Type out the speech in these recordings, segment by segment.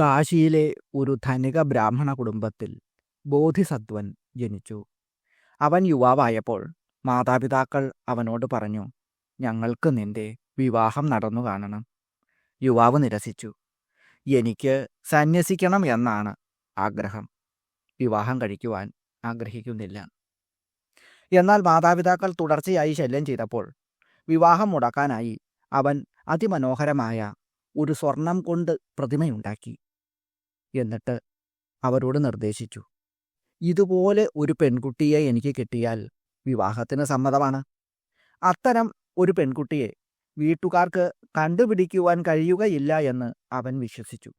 കാശിയിലെ ഒരു ധനിക ബ്രാഹ്മണ കുടുംബത്തിൽ ബോധിസത്വൻ ജനിച്ചു. അവൻ യുവാവായപ്പോൾ മാതാപിതാക്കൾ അവനോട് പറഞ്ഞു ഞങ്ങൾക്ക് നിന്റെ വിവാഹം നടന്നു കാണണം. യുവാവ് നിരസിച്ചു എനിക്ക് സന്യസിക്കണം എന്നാണ് ആഗ്രഹം. വിവാഹം കഴിക്കുവാൻ ആഗ്രഹിക്കുന്നില്ല. എന്നാൽ മാതാപിതാക്കൾ തുടർച്ചയായി ശല്യം ചെയ്തപ്പോൾ വിവാഹം മുടക്കാനായി അവൻ അതിമനോഹരമായ ഒരു സ്വർണം കൊണ്ട് പ്രതിമയുണ്ടാക്കി. എന്നിട്ട് അവരോട് നിർദ്ദേശിച്ചു. ഇതുപോലെ ഒരു പെൺകുട്ടിയെ എനിക്ക് കിട്ടിയാൽ വിവാഹത്തിന് സമ്മതമാണ്. അത്തരം ഒരു പെൺകുട്ടിയെ വീട്ടുകാർക്ക് കണ്ടുപിടിക്കുവാൻ കഴിയുകയില്ല എന്ന് അവൻ വിശ്വസിച്ചു.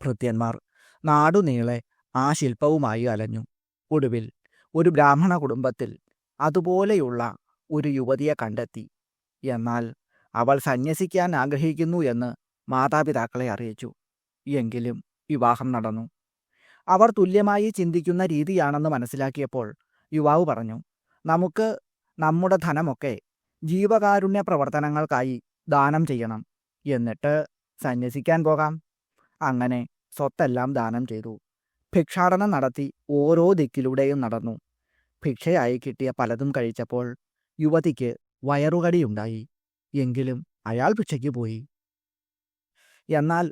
ഭൃത്യന്മാർ നാടുനീളെ ആ ശില്പവുമായി അലഞ്ഞു. ഒടുവിൽ ഒരു ബ്രാഹ്മണ കുടുംബത്തിൽ അതുപോലെയുള്ള ഒരു യുവതിയെ കണ്ടെത്തി. എന്നാൽ അവൾ സന്യസിക്കാൻ ആഗ്രഹിക്കുന്നു എന്ന് മാതാപിതാക്കളെ അറിയിച്ചു. എങ്കിലും വിവാഹം നടന്നു. അവർ തുല്യമായി ചിന്തിക്കുന്ന രീതിയാണെന്ന് മനസ്സിലാക്കിയപ്പോൾ യുവാവ് പറഞ്ഞു നമുക്ക് നമ്മുടെ ധനമൊക്കെ ജീവകാരുണ്യ പ്രവർത്തനങ്ങൾക്കായി ദാനം ചെയ്യണം. എന്നിട്ട് സന്യസിക്കാൻ പോകാം. അങ്ങനെ സ്വത്തെല്ലാം ദാനം ചെയ്തു. ഭിക്ഷാടനം നടത്തി ഓരോ ദിക്കിലൂടെയും നടന്നു. ഭിക്ഷയായി കിട്ടിയ പലതും കഴിച്ചപ്പോൾ യുവതിക്ക് വയറുകടിയുണ്ടായി. എങ്കിലും അയാൾ ഭിക്ഷയ്ക്ക് പോയി. എന്നാൽ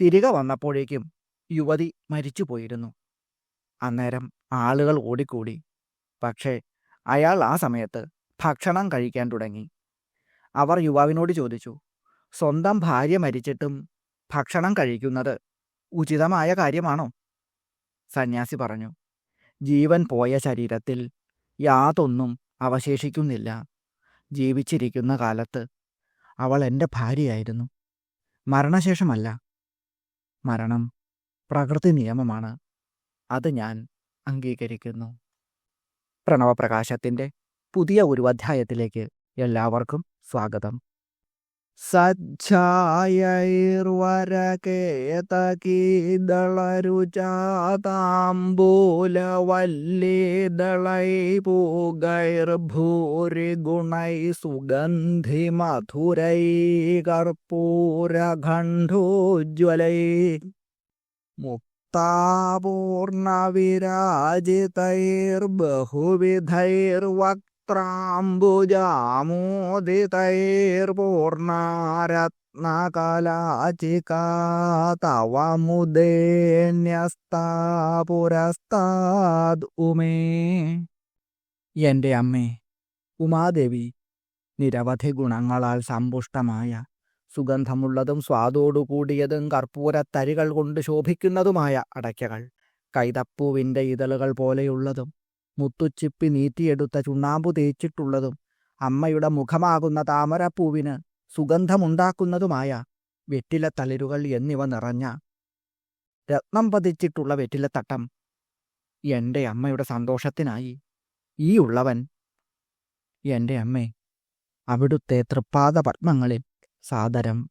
തിരികെ വന്നപ്പോഴേക്കും യുവതി മരിച്ചുപോയിരുന്നു. അന്നേരം ആളുകൾ ഓടിക്കൂടി. പക്ഷേ അയാൾ ആ സമയത്ത് ഭക്ഷണം കഴിക്കാൻ തുടങ്ങി. അവർ യുവാവിനോട് ചോദിച്ചു സ്വന്തം ഭാര്യ മരിച്ചിട്ടും ഭക്ഷണം കഴിക്കുന്നത് ഉചിതമായ കാര്യമാണോ? സന്യാസി പറഞ്ഞു ജീവൻ പോയ ശരീരത്തിൽ യാതൊന്നും അവശേഷിക്കുന്നില്ല. ജീവിച്ചിരിക്കുന്ന കാലത്ത് അവൾ എന്റെ ഭാര്യയായിരുന്നു. മരണശേഷമല്ല മരണം പ്രകൃതി നിയമമാണ്. അത് ഞാൻ അംഗീകരിക്കുന്നു. പ്രണവപ്രകാശത്തിന്റെ പുതിയ ഒരു അധ്യായത്തിലേക്ക് എല്ലാവർക്കും സ്വാഗതം. സജ്ജായൈർവരകേതകീദളരുചാതാംബൂലവല്ലിദളൈ പൂഗൈർഭൂരി ഗുണൈ സുഗന്ധി മധുരൈ കർപ്പൂരഖണ്ഡോജ്വലൈ മുക്താപൂർണവിരാജിതൈർബഹുവിധൈർവക് എന്റെ അമ്മേ ഉമാദേവി നിരവധി ഗുണങ്ങളാൽ സമ്പുഷ്ടമായ സുഗന്ധമുള്ളതും സ്വാദോടുകൂടിയതും കർപ്പൂരത്തരികൾ കൊണ്ട് ശോഭിക്കുന്നതുമായ അടയ്ക്കകൾ കൈതപ്പൂവിന്റെ ഇതളുകൾ പോലെയുള്ളതും മുത്തുച്ചിപ്പി നീറ്റിയെടുത്ത ചുണ്ണാമ്പു തേച്ചിട്ടുള്ളതും അമ്മയുടെ മുഖമാകുന്ന താമരപ്പൂവിന് സുഗന്ധമുണ്ടാക്കുന്നതുമായ വെറ്റിലത്തളിരുകൾ എന്നിവ നിറഞ്ഞ രത്നം പതിച്ചിട്ടുള്ള വെറ്റിലത്തട്ടം എന്റെ അമ്മയുടെ സന്തോഷത്തിനായി. ഈ ഉള്ളവൻ എന്റെ അമ്മേ അവിടുത്തെ തൃപ്പാദ പത്മങ്ങളിൽ സാദരം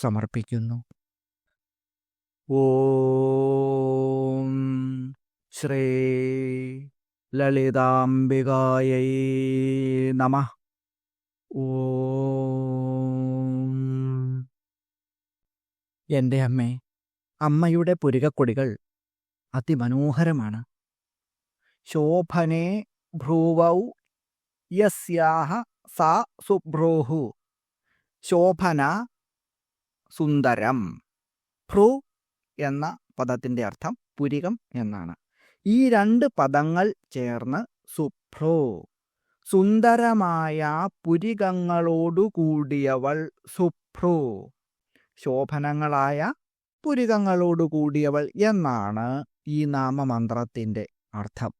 സമർപ്പിക്കുന്നു. ഓം ശ്രീ ലളിതാംബികായൈ നമ. ഓ. എന്റെ അമ്മേ അമ്മയുടെ പുരികക്കൊടികൾ അതിമനോഹരമാണ്. ശോഭനേ ഭ്രൂവൗ യസ്യാഹ സാ സുഭ്രൂഹു ശോഭന സുന്ദരം. ഭ്രൂ എന്ന പദത്തിന്റെ അർത്ഥം പുരികം എന്നാണ്. ഈ രണ്ട് പദങ്ങൾ ചേർന്ന് സുഭ്രോ. സുന്ദരമായ പുരികങ്ങളോടുകൂടിയവൾ സുഭ്രോ. ശോഭനങ്ങളായ പുരികങ്ങളോടുകൂടിയവൾ എന്നാണ് ഈ നാമമന്ത്രത്തിന്റെ അർത്ഥം.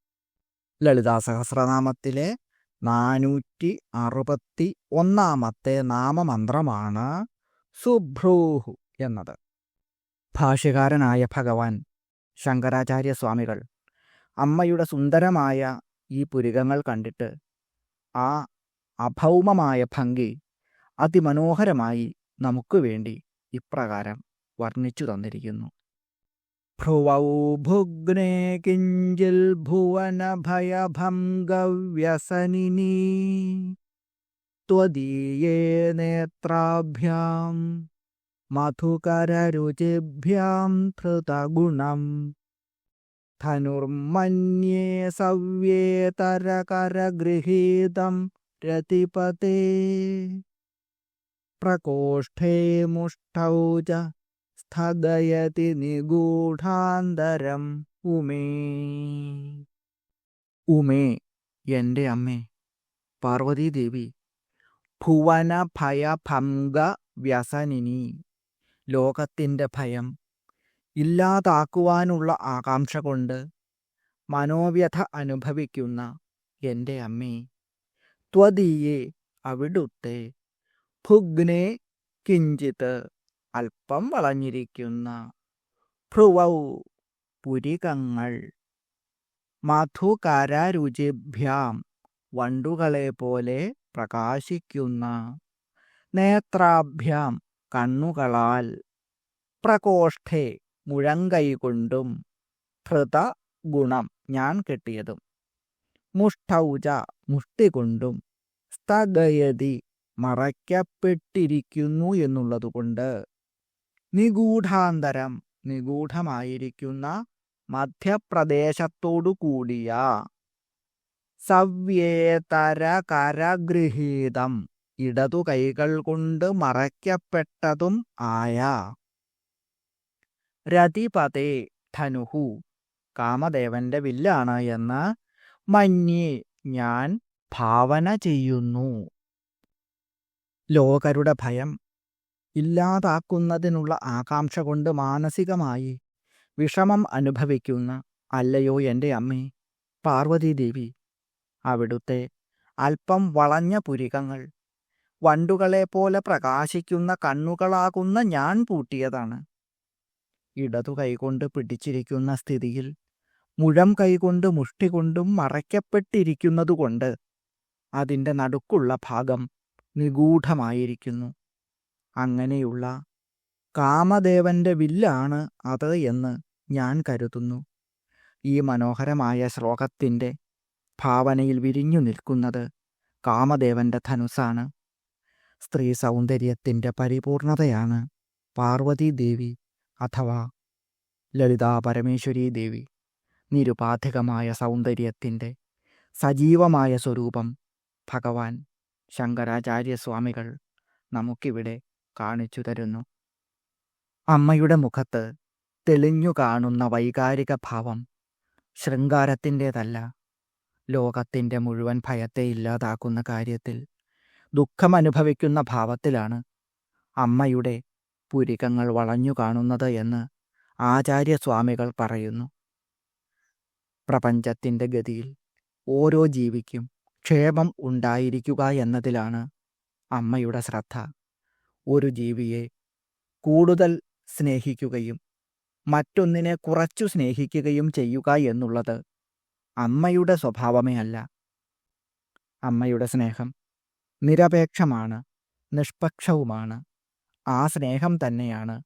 ലളിതാ സഹസ്രനാമത്തിലെ നാനൂറ്റി അറുപത്തി ഒന്നാമത്തെ നാമമന്ത്രമാണ് സുഭ്രൂഹു എന്നത്. ഭാഷ്യകാരനായ ഭഗവാൻ ശങ്കരാചാര്യ സ്വാമികൾ അമ്മയുടെ സുന്ദരമായ ഈ പുരികങ്ങൾ കണ്ടിട്ട് ആ അഭൗമമായ ഭംഗി അതിമനോഹരമായി നമുക്ക് വേണ്ടി ഇപ്രകാരം വർണിച്ചു തന്നിരിക്കുന്നു. ഭ്രുവൗ ഭുഗ്നേ കിഞ്ചിൽ ഭുവന ഭയഭംഗവ്യസനിനി ത്വദീയേ നേത്രാഭ്യാം മധുകരരുചിഭ്യാം ധനുർമന്യേ സവ്യേതരകരഗൃഹീതം രതിപതേ. പ്രകോഷ്ഠേ മുഷ്ടൗ ച സ്ഥഗയതി നിഗൂഢാന്തരം ഉമേ. ഉമേ എന്റെ അമ്മേ പാർവതീദേവി ഭുവന ഭയഭംഗ വ്യസനിനി ലോകത്തിന്റെ ഭയം ഇല്ലാതാക്കുവാനുള്ള ആകാംക്ഷ കൊണ്ട് മനോവ്യഥ അനുഭവിക്കുന്ന എന്റെ അമ്മേ ത്വദീയെ അവിടുത്തെ ഭുഗ്നെ കിഞ്ചിത് അല്പം വളഞ്ഞിരിക്കുന്ന ഭ്രുവൗ പുരികങ്ങൾ മധുകരരുചിഭ്യാം വണ്ടുകളെ പോലെ പ്രകാശിക്കുന്ന നേത്രാഭ്യാം കണ്ണുകളാൽ പ്രകോഷ്ഠേ മുഴങ്കൈ കൊണ്ടും ധൃത ഗുണം ഞാൻ കെട്ടിയതും. മുഷ്ടൗജ മുഷ്ടി കൊണ്ടും സ്ഥഗയതി മറയ്ക്കപ്പെട്ടിരിക്കുന്നു എന്നുള്ളതുകൊണ്ട് നിഗൂഢാന്തരം നിഗൂഢമായിരിക്കുന്ന മധ്യപ്രദേശത്തോടു കൂടിയ സവ്യേതര കരഗൃഹീതം ഇടതു കൈകൾ കൊണ്ട് മറയ്ക്കപ്പെട്ടതും ആയ രതിപതേ ധനുഹു കാമദേവന്റെ വില്ലാണ് എന്ന് മഞ്ഞി ഞാൻ ഭാവന ചെയ്യുന്നു. ലോകരുടെ ഭയം ഇല്ലാതാക്കുന്നതിനുള്ള ആകാംക്ഷ കൊണ്ട് മാനസികമായി വിഷമം അനുഭവിക്കുന്ന അല്ലയോ എന്റെ അമ്മേ പാർവതീദേവി അവിടുത്തെ അല്പം വളഞ്ഞ പുരികങ്ങൾ വണ്ടുകളെപ്പോലെ പ്രകാശിക്കുന്ന കണ്ണുകളാകുന്ന ഞാൻ പൂട്ടിയതാണ്. ഇടതു കൈകൊണ്ട് പിടിച്ചിരിക്കുന്ന സ്ഥിതിയിൽ മുഴം കൈകൊണ്ട് മുഷ്ടികൊണ്ടും മറയ്ക്കപ്പെട്ടിരിക്കുന്നതുകൊണ്ട് അതിന്റെ നടുക്കുള്ള ഭാഗം നിഗൂഢമായിരിക്കുന്നു. അങ്ങനെയുള്ള കാമദേവന്റെ വില്ലാണ് അത് എന്ന് ഞാൻ കരുതുന്നു. ഈ മനോഹരമായ ശ്ലോകത്തിന്റെ ഭാവനയിൽ വിരിഞ്ഞു നിൽക്കുന്നത് കാമദേവന്റെ ധനുസാണ്. സ്ത്രീ സൗന്ദര്യത്തിന്റെ പരിപൂർണതയാണ് പാർവതീ ദേവി അഥവാ ലളിതാ പരമേശ്വരീ ദേവി നിരുപാധികമായ സൗന്ദര്യത്തിന്റെ സജീവമായ സ്വരൂപം ഭഗവാൻ ശങ്കരാചാര്യസ്വാമികൾ നമുക്കിവിടെ കാണിച്ചു തരുന്നു അമ്മയുടെ മുഖത്ത് തെളിഞ്ഞു കാണുന്ന വൈകാരിക ഭാവം ശൃംഗാരത്തിന്റേതല്ല. ലോകത്തിന്റെ മുഴുവൻ ഭയത്തെ ഇല്ലാതാക്കുന്ന കാര്യത്തിൽ ദുഃഖമനുഭവിക്കുന്ന ഭാവത്തിലാണ് അമ്മയുടെ പുരികങ്ങൾ വളഞ്ഞു കാണുന്നത് എന്ന് ആചാര്യസ്വാമികൾ പറയുന്നു. പ്രപഞ്ചത്തിന്റെ ഗതിയിൽ ഓരോ ജീവിക്കും ക്ഷേമം ഉണ്ടായിരിക്കുക എന്നതിലാണ് അമ്മയുടെ ശ്രദ്ധ. ഒരു ജീവിയെ കൂടുതൽ സ്നേഹിക്കുകയും മറ്റൊന്നിനെ കുറച്ചു സ്നേഹിക്കുകയും ചെയ്യുക എന്നുള്ളത് അമ്മയുടെ സ്വഭാവമേ അല്ല. അമ്മയുടെ സ്നേഹം നിരപേക്ഷമാണ് നിഷ്പക്ഷവുമാണ്. ആ സ്നേഹം തന്നെയാണ്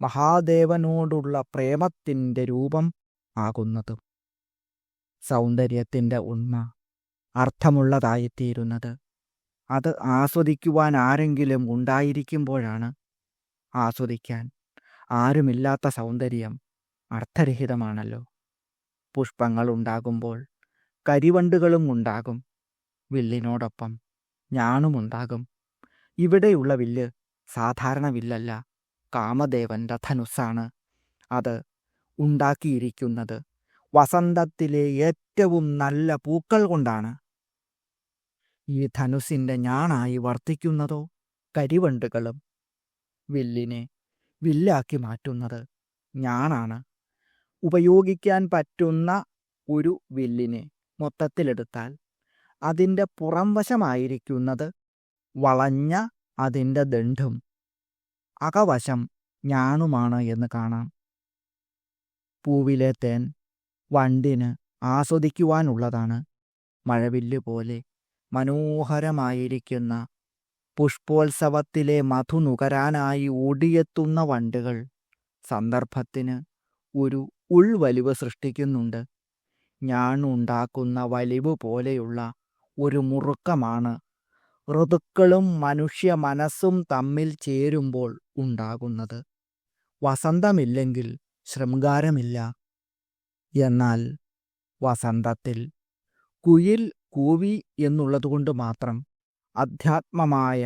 മഹാദേവനോടുള്ള പ്രേമത്തിന്റെ രൂപം ആകുന്നതും. സൗന്ദര്യത്തിന്റെ ഉണ്മ അർത്ഥമുള്ളതായിത്തീരുന്നത്. അത് ആസ്വദിക്കുവാൻ ആരെങ്കിലും ഉണ്ടായിരിക്കുമ്പോഴാണ് ആസ്വദിക്കാൻ ആരുമില്ലാത്ത സൗന്ദര്യം അർത്ഥരഹിതമാണല്ലോ. പുഷ്പങ്ങൾ ഉണ്ടാകുമ്പോൾ കരിവണ്ടുകളും ഉണ്ടാകും. വില്ലിനോടൊപ്പം ഞാനുമുണ്ടാകും ഇവിടെയുള്ള വില്ല് സാധാരണ വില്ലല്ല. കാമദേവന്റെ ധനുസ്സാണ് അത് ഉണ്ടാക്കിയിരിക്കുന്നത്. വസന്തത്തിലെ ഏറ്റവും നല്ല പൂക്കൾ കൊണ്ടാണ്. ഈ ധനുസിന്റെ ഞാണായി വർത്തിക്കുന്നതോ കരിവണ്ടുകളും വില്ലിനെ വില്ലാക്കി മാറ്റുന്നത് ഞാണാണ്. ഉപയോഗിക്കാൻ പറ്റുന്ന ഒരു വില്ലിനെ മൊത്തത്തിലെടുത്താൽ അതിന്റെ പുറംവശമായിരിക്കുന്നത് വളഞ്ഞ അതിന്റെ ദണ്ഡും അകവശം ഞാനുമാണ് എന്ന് കാണാം. പൂവിലെ തേൻ വണ്ടിന് ആസ്വദിക്കുവാനുള്ളതാണ്. മഴവില്ല് പോലെ മനോഹരമായിരിക്കുന്ന പുഷ്പോത്സവത്തിലെ മധു നുകരാനായി ഓടിയെത്തുന്ന വണ്ടുകൾ സന്ദർഭത്തിന് ഒരു ഉൾവലിവ് സൃഷ്ടിക്കുന്നുണ്ട്. ഞാൻ ഉണ്ടാക്കുന്ന വലിവ് പോലെയുള്ള ഒരു മുറുക്കമാണ് ഋതുക്കളും മനുഷ്യ മനസ്സും തമ്മിൽ ചേരുമ്പോൾ ഉണ്ടാകുന്നത്. വസന്തമില്ലെങ്കിൽ ശൃംഗാരമില്ല. എന്നാൽ വസന്തത്തിൽ കുയിൽ കൂവി എന്നുള്ളതുകൊണ്ട് മാത്രം അധ്യാത്മമായ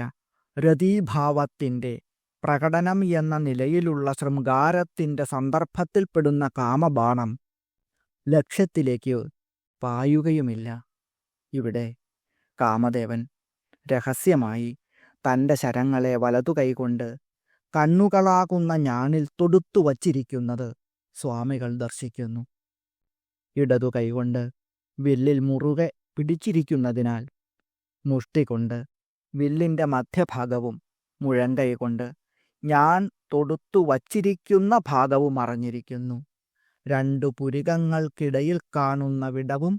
രതീഭാവത്തിന്റെ പ്രകടനം എന്ന നിലയിലുള്ള ശൃംഗാരത്തിന്റെ സന്ദർഭത്തിൽപ്പെടുന്ന കാമബാണം ലക്ഷ്യത്തിലേക്ക് പായുകയുമില്ല. ഇവിടെ കാമദേവൻ രഹസ്യമായി തന്റെ ശരങ്ങളെ വലതു കൈകൊണ്ട് കണ്ണുകളാകുന്ന ഞാണിൽ തൊടുത്തു വച്ചിരിക്കുന്നത് സ്വാമികൾ ദർശിക്കുന്നു. ഇടതു കൈകൊണ്ട് വില്ലിൽ മുറുകെ പിടിച്ചിരിക്കുന്നതിനാൽ മുഷ്ടി കൊണ്ട് വില്ലിന്റെ മധ്യഭാഗവും മുഴങ്കൈ കൊണ്ട് ഞാൻ തൊടുത്തു വച്ചിരിക്കുന്ന ഭാഗവും അറിഞ്ഞിരിക്കുന്നു. രണ്ടു പുരികങ്ങൾക്കിടയിൽ കാണുന്ന വിടവും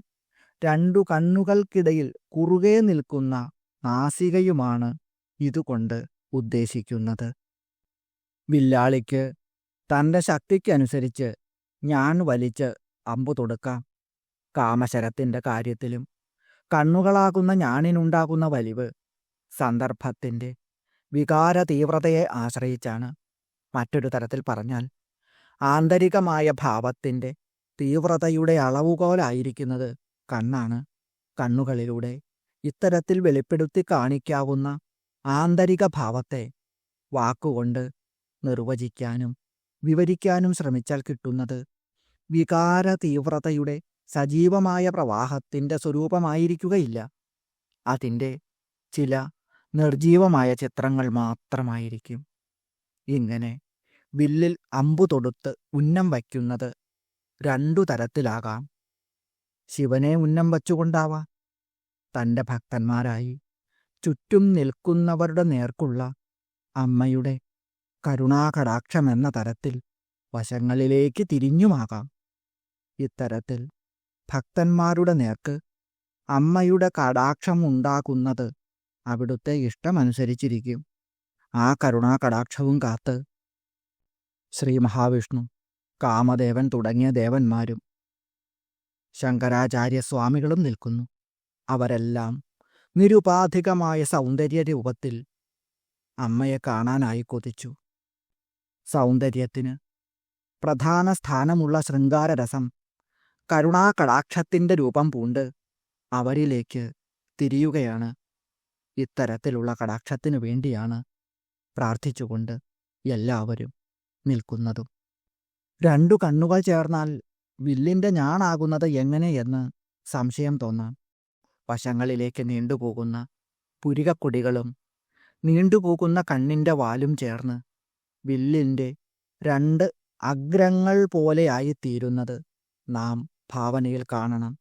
രണ്ടു കണ്ണുകൾക്കിടയിൽ കുറുകെ നിൽക്കുന്ന നാസികയുമാണ് ഇതുകൊണ്ട് ഉദ്ദേശിക്കുന്നത്. വില്ലാളിക്ക് തന്റെ ശക്തിക്കനുസരിച്ച് ഞാൻ വലിച്ച് അമ്പു തൊടുക്കാം. കാമശരത്തിന്റെ കാര്യത്തിലും കണ്ണുകളാകുന്ന ഞാനിനുണ്ടാകുന്ന വലിവ് സന്ദർഭത്തിന്റെ വികാര തീവ്രതയെ ആശ്രയിച്ചാണ്. മറ്റൊരു തരത്തിൽ പറഞ്ഞാൽ ആന്തരികമായ ഭാവത്തിന്റെ തീവ്രതയുടെ അളവുകോലായിരിക്കുന്നത് കണ്ണാണ് കണ്ണുകളിലൂടെ. ഇത്തരത്തിൽ വെളിപ്പെടുത്തി കാണിക്കാവുന്ന ആന്തരിക ഭാവത്തെ വാക്കുകൊണ്ട് നിർവചിക്കാനും വിവരിക്കാനും ശ്രമിച്ചാൽ കിട്ടുന്നത് വികാര തീവ്രതയുടെ സജീവമായ പ്രവാഹത്തിന്റെ സ്വരൂപമായിരിക്കുകയില്ല. അതിന്റെ ചില നിർജീവമായ ചിത്രങ്ങൾ മാത്രമായിരിക്കും. ഇങ്ങനെ വില്ലിൽ അമ്പു തൊടുത്ത് ഉന്നം വയ്ക്കുന്നത് രണ്ടു തരത്തിലാകാം. ശിവനെ ഉന്നം വച്ചുകൊണ്ടാവാം. തന്റെ ഭക്തന്മാരായി ചുറ്റും നിൽക്കുന്നവരുടെ നേർക്കുള്ള അമ്മയുടെ കരുണാകടാക്ഷമെന്ന തരത്തിൽ വശങ്ങളിലേക്ക് തിരിഞ്ഞുമാകാം. ഇത്തരത്തിൽ ഭക്തന്മാരുടെ നേർക്ക് അമ്മയുടെ കടാക്ഷം ഉണ്ടാകുന്നത് അവിടുത്തെ ഇഷ്ടമനുസരിച്ചിരിക്കും. ആ കരുണാകടാക്ഷവും കാത്ത് ശ്രീ മഹാവിഷ്ണു കാമദേവൻ തുടങ്ങിയ ദേവന്മാരും ശങ്കരാചാര്യസ്വാമികളും നിൽക്കുന്നു. അവരെല്ലാം നിരുപാധികമായ സൗന്ദര്യ രൂപത്തിൽ അമ്മയെ കാണാനായി കൊതിച്ചു. സൗന്ദര്യത്തിന് പ്രധാന സ്ഥാനമുള്ള ശൃംഗാരരസം കരുണാകടാക്ഷത്തിന്റെ രൂപം പൂണ്ട് അവരിലേക്ക് തിരിയുകയാണ്. ഇത്തരത്തിലുള്ള കടാക്ഷത്തിനു വേണ്ടിയാണ് പ്രാർത്ഥിച്ചുകൊണ്ട് എല്ലാവരും നിൽക്കുന്നതും. രണ്ടു കണ്ണുകൾ ചേർന്നാൽ വില്ലിന്റെ ഞാണാകുന്നത് എങ്ങനെയെന്ന് സംശയം തോന്നാം. വശങ്ങളിലേക്ക് നീണ്ടുപോകുന്ന പുരികക്കൊടികളും നീണ്ടുപോകുന്ന കണ്ണിന്റെ വാലും ചേർന്ന് വില്ലിന്റെ രണ്ട് അഗ്രങ്ങൾ പോലെയായിത്തീരുന്നത് നാം ഭാവനയിൽ കാണണം.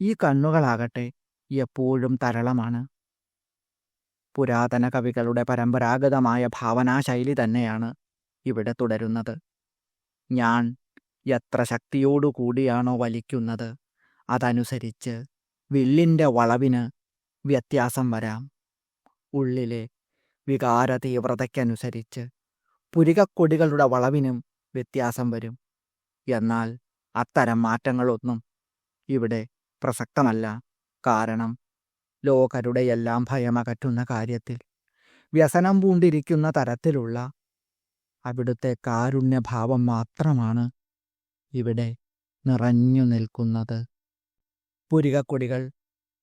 ഈ കണ്ണുകളാകട്ടെ എപ്പോഴും തരളമാണ്. പുരാതന കവികളുടെ പരമ്പരാഗതമായ ഭാവനാശൈലി തന്നെയാണ് ഇവിടെ തുടരുന്നത്. ഞാൻ എത്ര ശക്തിയോടുകൂടിയാണോ വലിക്കുന്നത് അതനുസരിച്ച് വില്ലിന്റെ വളവിന് വ്യത്യാസം വരാം. ഉള്ളിലെ വികാര തീവ്രതയ്ക്കനുസരിച്ച് പുരികക്കൊടികളുടെ വളവിനും വ്യത്യാസം വരും. എന്നാൽ അത്തരം മാറ്റങ്ങളൊന്നും ഇവിടെ പ്രസക്തമല്ല. കാരണം ലോകരുടെയെല്ലാം ഭയമകറ്റുന്ന കാര്യത്തിൽ വ്യസനം പൂണ്ടിരിക്കുന്ന തരത്തിലുള്ള അവിടുത്തെ കാരുണ്യഭാവം മാത്രമാണ് ഇവിടെ നിറഞ്ഞു നിൽക്കുന്നത്. പുരികക്കൊടികൾ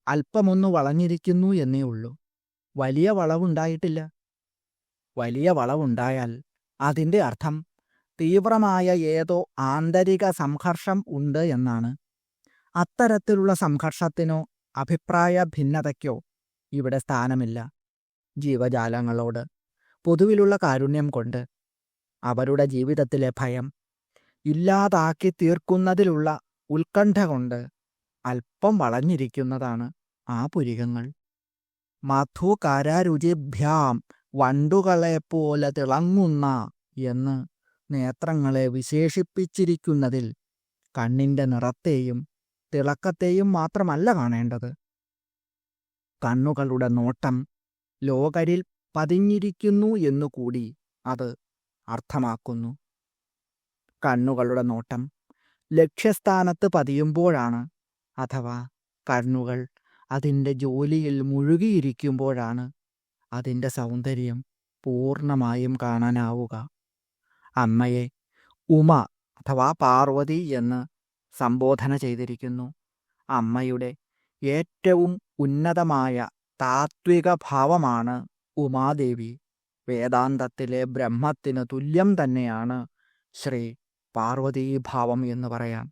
അല്പമൊന്നു വളഞ്ഞിരിക്കുന്നു എന്നേ ഉള്ളൂ. വലിയ വളവുണ്ടായിട്ടില്ല. വലിയ വളവുണ്ടായാൽ അതിന്റെ അർത്ഥം തീവ്രമായ ഏതോ ആന്തരിക സംഘർഷം ഉണ്ട് എന്നാണ്. അത്തരത്തിലുള്ള സംഘർഷത്തിനോ അഭിപ്രായ ഭിന്നതയ്ക്കോ ഇവിടെ സ്ഥാനമില്ല. ജീവജാലങ്ങളോട് പൊതുവിലുള്ള കാരുണ്യം കൊണ്ട് അവരുടെ ജീവിതത്തിലെ ഭയം ഇല്ലാതാക്കി തീർക്കുന്നതിലുള്ള ഉത്കണ്ഠ കൊണ്ട് അല്പം വളഞ്ഞിരിക്കുന്നതാണ് ആ പുരികങ്ങൾ. മധുകരരുചിഭ്യാം വണ്ടുകളെപ്പോലെ തിളങ്ങുന്ന എന്ന് നേത്രങ്ങളെ വിശേഷിപ്പിച്ചിരിക്കുന്നതിൽ കണ്ണിന്റെ നിറത്തെയും തിളക്കത്തെയും മാത്രമല്ല കാണേണ്ടത്. കണ്ണുകളുടെ നോട്ടം ലോകരിൽ പതിഞ്ഞിരിക്കുന്നു എന്നുകൂടി അത് അർത്ഥമാക്കുന്നു. കണ്ണുകളുടെ നോട്ടം ലക്ഷ്യസ്ഥാനത്ത് പതിയുമ്പോഴാണ് അഥവാ കണ്ണുകൾ അതിന്റെ ജോലിയിൽ മുഴുകിയിരിക്കുമ്പോഴാണ് അതിന്റെ സൗന്ദര്യം പൂർണമായും കാണാനാവുക. അമ്മയെ ഉമ അഥവാ പാർവതി എന്ന് സംബോധന ചെയ്തിരിക്കുന്നു. അമ്മയുടെ ഏറ്റവും ഉന്നതമായ താത്വിക ഭാവമാണ് ഉമാദേവി. വേദാന്തത്തിലെ ബ്രഹ്മത്തിന് തുല്യം തന്നെയാണ് ശ്രീ പാർവതീഭാവം എന്ന് പറയാം.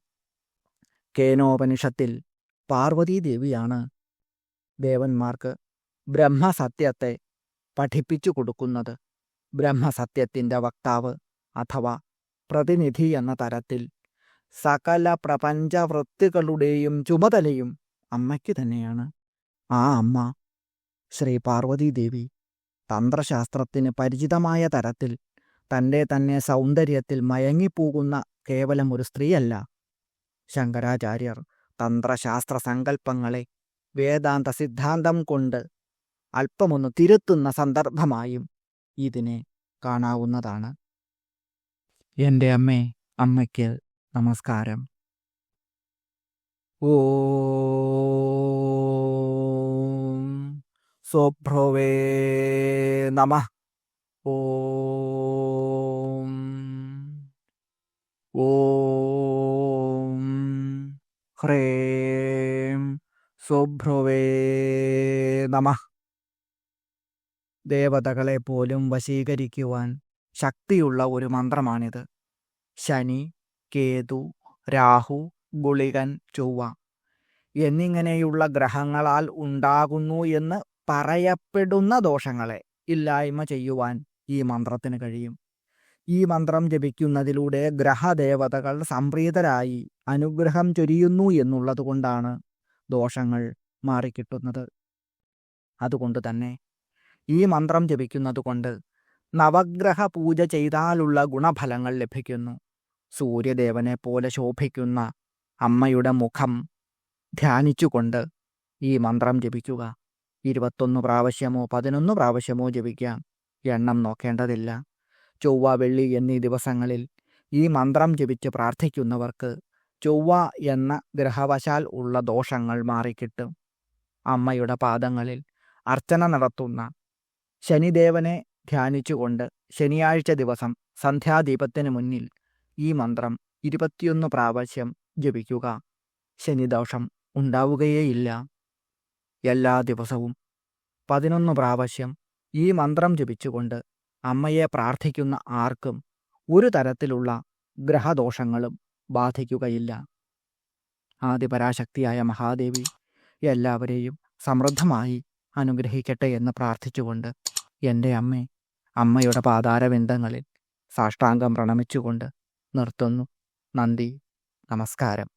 കേനോപനിഷത്തിൽ പാർവതീദേവിയാണ് ദേവന്മാർക്ക് ബ്രഹ്മസത്യത്തെ പഠിപ്പിച്ചു കൊടുക്കുന്നത്. ബ്രഹ്മസത്യത്തിന്റെ വക്താവ് അഥവാ പ്രതിനിധി എന്ന തരത്തിൽ സകല പ്രപഞ്ചവൃത്തികളുടെയും ചുമതലയും അമ്മയ്ക്ക് തന്നെയാണ്. ആ അമ്മ ശ്രീ പാർവതീദേവി തന്ത്രശാസ്ത്രത്തിന് പരിചിതമായ തരത്തിൽ തന്റെ തന്നെ സൗന്ദര്യത്തിൽ മയങ്ങിപ്പോകുന്ന കേവലം ഒരു സ്ത്രീയല്ല. ശങ്കരാചാര്യർ തന്ത്രശാസ്ത്ര സങ്കല്പങ്ങളെ വേദാന്ത സിദ്ധാന്തം കൊണ്ട് അല്പമൊന്ന് തിരുത്തുന്ന സന്ദർഭമായും ഇതിനെ കാണാവുന്നതാണ്. എന്റെ അമ്മേ അമ്മയ്ക്ക് നമസ്കാരം. ഓ സ്വഭ്രവേ നമ. ഓ. ഓം. ഹ്രേം സുഭ്രുവേ നമ. ദേവതകളെ പോലും വശീകരിക്കുവാൻ ശക്തിയുള്ള ഒരു മന്ത്രമാണിത്. ശനി കേതു രാഹു ഗുളികൻ ചൊവ്വ എന്നിങ്ങനെയുള്ള ഗ്രഹങ്ങളാൽ ഉണ്ടാകുന്നു എന്ന് പറയപ്പെടുന്ന ദോഷങ്ങളെ ഇല്ലായ്മ ചെയ്യുവാൻ ഈ മന്ത്രത്തിന് കഴിയും. ഈ മന്ത്രം ജപിക്കുന്നതിലൂടെ ഗ്രഹദേവതകൾ സംപ്രീതരായി അനുഗ്രഹം ചൊരിയുന്നു എന്നുള്ളതുകൊണ്ടാണ് ദോഷങ്ങൾ മാറിക്കിട്ടുന്നത്. അതുകൊണ്ട് തന്നെ ഈ മന്ത്രം ജപിക്കുന്നത് കൊണ്ട് നവഗ്രഹ പൂജ ചെയ്താലുള്ള ഗുണഫലങ്ങൾ ലഭിക്കുന്നു. സൂര്യദേവനെ പോലെ ശോഭിക്കുന്ന അമ്മയുടെ മുഖം ധ്യാനിച്ചുകൊണ്ട് ഈ മന്ത്രം ജപിക്കുക. ഇരുപത്തൊന്ന് പ്രാവശ്യമോ പതിനൊന്ന് പ്രാവശ്യമോ ജപിക്കാം എണ്ണം നോക്കേണ്ടതില്ല. ചൊവ്വ വെള്ളി എന്നീ ദിവസങ്ങളിൽ ഈ മന്ത്രം ജപിച്ച് പ്രാർത്ഥിക്കുന്നവർക്ക് ചൊവ്വ എന്ന ഗ്രഹവശാൽ ഉള്ള ദോഷങ്ങൾ മാറിക്കിട്ടും. അമ്മയുടെ പാദങ്ങളിൽ അർച്ചന നടത്തുന്ന ശനിദേവനെ ധ്യാനിച്ചുകൊണ്ട് ശനിയാഴ്ച ദിവസം സന്ധ്യാദീപത്തിന് മുന്നിൽ ഈ മന്ത്രം ഇരുപത്തിയൊന്ന് പ്രാവശ്യം ജപിക്കുക. ശനിദോഷം ഉണ്ടാവുകയേയില്ല. എല്ലാ ദിവസവും പതിനൊന്ന് പ്രാവശ്യം ഈ മന്ത്രം ജപിച്ചുകൊണ്ട് അമ്മയെ പ്രാർത്ഥിക്കുന്ന ആർക്കും ഒരു തരത്തിലുള്ള ഗ്രഹദോഷങ്ങളും ബാധിക്കുകയില്ല. ആദിപരാശക്തിയായ മഹാദേവി എല്ലാവരെയും സമൃദ്ധമായി അനുഗ്രഹിക്കട്ടെ എന്ന് പ്രാർത്ഥിച്ചുകൊണ്ട് എന്റെ അമ്മേ അമ്മയുടെ പാതാരവിന്ദങ്ങളിൽ സാഷ്ടാംഗം പ്രണമിച്ചുകൊണ്ട് നിർത്തുന്നു. നന്ദി. നമസ്കാരം.